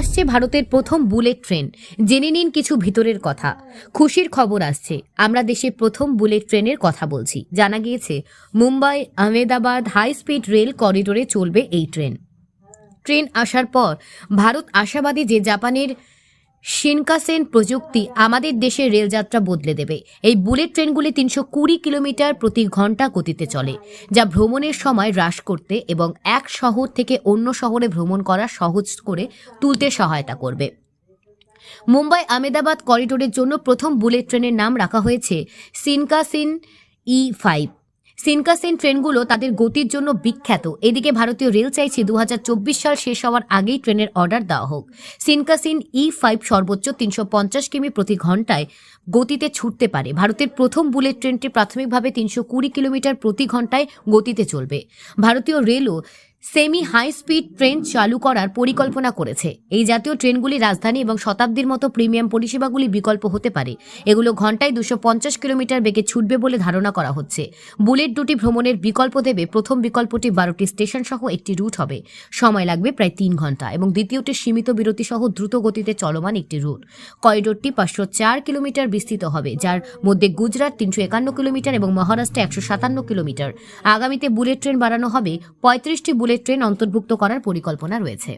আসছে ভারতের প্রথম বুলেট ট্রেন। জেনে নিন কিছু ভিতরের কথা। খুশির খবর আসছে। আমরা দেশে প্রথম বুলেট ট্রেনের কথা বলছি। জানা গিয়েছে, Mumbai Ahmedabad high speed rail করিডোরে চলবে এই ট্রেন। ট্রেন আসার পর ভারত আশাবাদী যে জাপানের শিনকাসেন প্রযুক্তি আমাদের দেশের রেলযাত্রা বদলে দেবে। এই বুলেট ট্রেনগুলি তিনশো কুড়ি কিলোমিটার প্রতি ঘণ্টা গতিতে চলে, যা ভ্রমণের সময় হ্রাস করতে এবং এক শহর থেকে অন্য শহরে ভ্রমণ করা সহজ করে তুলতে সহায়তা করবে। মুম্বাই আমেদাবাদ করিডোরের জন্য প্রথম বুলেট ট্রেনের নাম রাখা হয়েছে সিনকাসিন ই ফাইভ। সিনকাসিন ট্রেনগুলো তাদের গতির জন্য বিখ্যাত। এদিকে ভারতীয় রেল চাইছে দু হাজার চব্বিশ সাল শেষ হওয়ার আগেই ট্রেনের অর্ডার দেওয়া হোক। সিনকাসিন ই ফাইভ সর্বোচ্চ তিনশো পঞ্চাশ কিমি প্রতি ঘন্টায় গতিতে ছুটতে পারে। ভারতের প্রথম বুলেট ট্রেনটি প্রাথমিকভাবে তিনশো কুড়ি কিলোমিটার প্রতি ঘন্টায় গতিতে চলবে। ভারতীয় রেলও সেমি হাই স্পিড ট্রেন চালু করার পরিকল্পনা করেছে। এই জাতীয় ট্রেনগুলি রাজধানী এবং শতাব্দীর মতো প্রিমিয়াম পরিষেবাগুলি বিকল্প হতে পারে। এগুলো ঘন্টায় দুশো পঞ্চাশ কিলোমিটার বেগে ছুটবে বলে ধারণা করা হচ্ছে। বুলেট দুটি ভ্রমণের বিকল্প দেবে। প্রথম বিকল্পটি বারোটি স্টেশন সহ একটি রুট হবে। সময় লাগবে প্রায় তিন ঘণ্টা এবং দ্বিতীয়টি সীমিত বিরতি সহ দ্রুত গতিতে চলমান একটি রুট। করিডোরটি পাঁচশো চার কিলোমিটার বিস্তৃত হবে, যার মধ্যে গুজরাট তিনশো একান্ন কিলোমিটার এবং মহারাষ্ট্র একশো সাতান্ন কিলোমিটার। আগামীতে বুলেট ট্রেন বাড়ানো হবে পঁয়ত্রিশটি বুলেট ট্রেন অন্তর্ভুক্ত করার পরিকল্পনা রয়েছে।